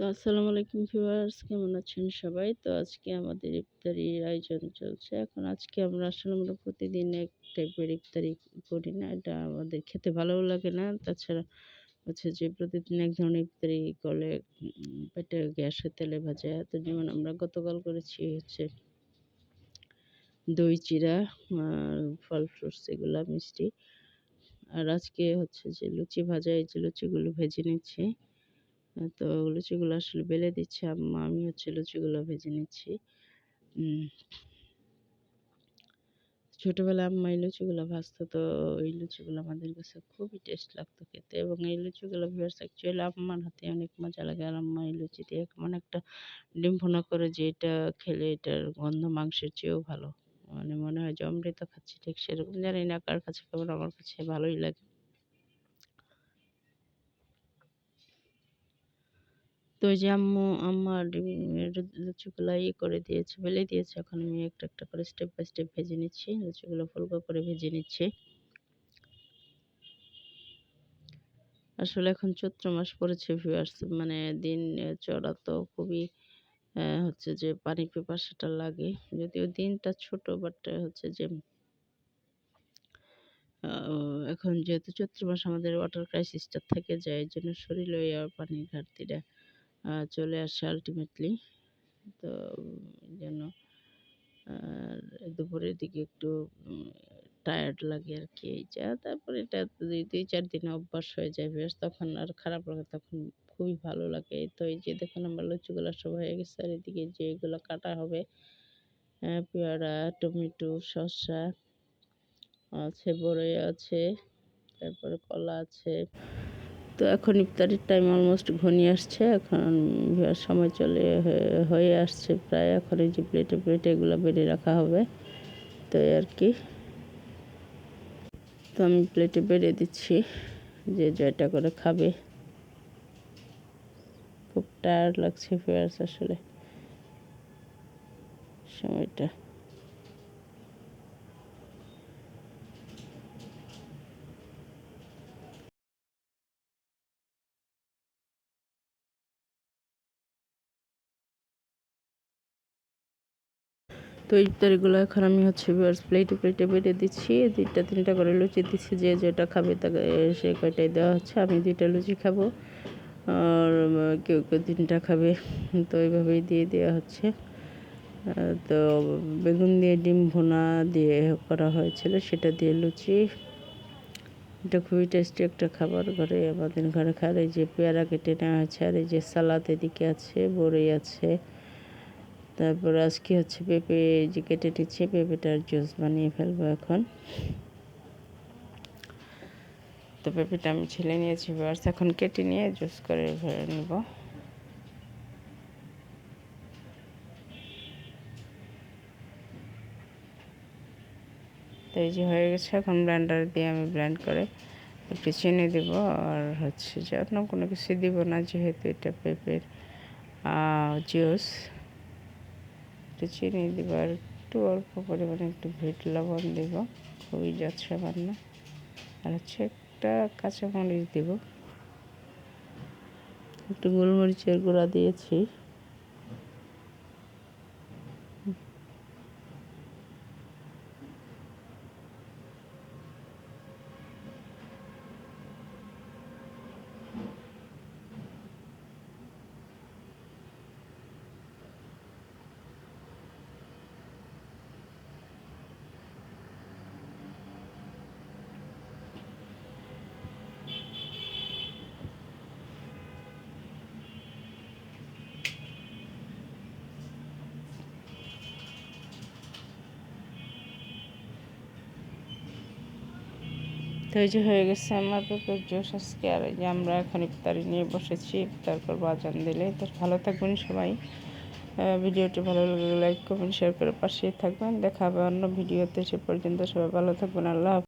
তো আসসালামু আলাইকুম ভিউয়ার্স, কেমন আছেন সবাই? তো আজকে আমাদের ইফতারির আয়োজন চলছে। এখন আজকে আমরা আসলে আমরা প্রতিদিন এক টাইপের ইফতারি করি না, এটা আমাদের খেতে ভালোও লাগে না। তাছাড়া হচ্ছে যে প্রতিদিন এক ধরনের ইফতারি করলে পেটে গ্যাস তেলে ভাজা। তো যেমন আমরা গতকাল করেছি হচ্ছে দই চিরা ফল ফ্রুটস, এগুলা মিষ্টি। আর আজকে হচ্ছে যে লুচি ভাজা, এই যে লুচিগুলো ভেজে নিচ্ছি। তো লুচিগুলো আসলে বেলে দিচ্ছে। আম্মা আমি হচ্ছে লুচিগুলো ভেজে নিচ্ছি। উম, ছোটবেলায় আম্মা এই লুচিগুলো ভাজতো তো এই লুচিগুলো আমাদের কাছে খুবই টেস্ট লাগতো খেতে। এবং এই লুচিগুলো ভিউয়ার্স অ্যাকচুয়ালি আম্মার হাতে অনেক মজা লাগে। আর আম্মা এই লুচি দিয়ে এমন একটা ডিম ভুনা করে যে এটা খেলে এটার গন্ধ মাংসের চেয়েও ভালো। মানে মনে হয় যে অমৃত খাচ্ছি ঠিক সেরকম। জানি না কার কাছে কেমন আমার কাছে ভালোই লাগে। তো ওই যে আম্মু ডিমের লুচিগুলো ইয়ে করে দিয়েছে, বেলে দিয়েছে। এখন আমি একটা একটা করে স্টেপ বাই স্টেপ ভেজে নিচ্ছি। লুচিগুলো ফুলকো করে ভেজে নিচ্ছি। আসলে এখন চৈত্র মাস পড়েছে ভিউয়ার্স মানে দিন চড়া তো খুবই হচ্ছে যে পানি পিপাসাটা লাগে। যদিও দিনটা ছোট বাট হচ্ছে যে এখন যেহেতু চৈত্র মাস আমাদের ওয়াটার ক্রাইসিসটা থেকে যায়, এই জন্য শরীরে পানির ঘাটতিটা চলে আসে আলটিমেটলি তো আর দুপুরের দিকে একটু টায়ার্ড লাগে আর কি এই যা তারপরে এটা দুই দুই, চার দিনে অভ্যাস হয়ে যায় বেশ। তখন আর খারাপ লাগে, তখন খুবই ভালো লাগে। তো এই যে দেখুন আমার লুচিগুলো সব হয়ে গেছে। আর এদিকে যে এগুলো কাটা হবে পেয়ারা, টমেটো, শসা, আছে বড়ই আছে, তারপরে কলা আছে। তো এখন ইফতারির টাইম অলমোস্ট ঘনিয়ে আসছে। এখন সময় চলে হয়ে আসছে প্রায়। এখন এই যে প্লেটে প্লেটে এগুলো বেড়ে রাখা হবে। তো আর কি। তো আমি প্লেটে বেড়ে দিচ্ছি যে জয়টা করে খাবে। খুব টায়ার্ড লাগছে ফেয়ার্স আসলে। সময়টা। তো ইফতারিগুলো এখন আমি হচ্ছে প্লেটে প্লেটে বেড়ে দিচ্ছি। দুইটা, তিনটা করে লুচি দিচ্ছি, যে যেটা খাবে তাকে, সে কয়টাই দেওয়া হচ্ছে, আমি দুইটা লুচি খাব। আর কেউ কেউ তিনটা খাবে, তো এইভাবেই দিয়ে দেওয়া হচ্ছে। তো বেগুন দিয়ে ডিম ভোনা দিয়ে করা হয়েছিল, সেটা দিয়ে লুচি। এটা খুবই টেস্টি একটা খাবার ঘরে, আমাদের ঘরে খার এই যে পেয়ারা কেটে নেওয়া হয়েছে, আর এই যে সালাদ এদিকে আছে, বড়ই আছে। তারপর আজকে হচ্ছে পেঁপে যে কেটে নিচ্ছে পেঁপেটার জুস বানিয়ে ফেলব এখন। তো পেঁপেটা আমি ছেলে নিয়েছি বাস এখন কেটে নিয়ে জুস করে ভরে নেব। তো এই যে হয়ে গেছে, এখন ব্লেন্ডার দিয়ে আমি ব্লেন্ড করে একটু চিনি দেবো, আর হচ্ছে যে কোনো কিছু দিব না, যেহেতু এটা পেঁপের জুস। একটু চিনি দেবো আর একটু অল্প পরিমাণে একটু ভিট লবণ দেব, খুবই যাচ্ছে রান্না আর হচ্ছে একটা কাঁচামরিচ দেব। একটু গোলমরিচের গুঁড়া দিয়েছি। তো এই যে হয়ে গেছে আমার পেঁপের জোশ আজকে, আর এই যে আমরা এখন ইফতারি নিয়ে বসেছি, ইফতার করব আজান দিলে। তো ভালো থাকবেন সবাই। ভিডিওটি ভালো লাগলে লাইক কমেন্ট শেয়ার করে পাশেই থাকবেন। দেখা হবে অন্য ভিডিওতে, সে পর্যন্ত সবাই ভালো থাকবেন। আল্লাহ।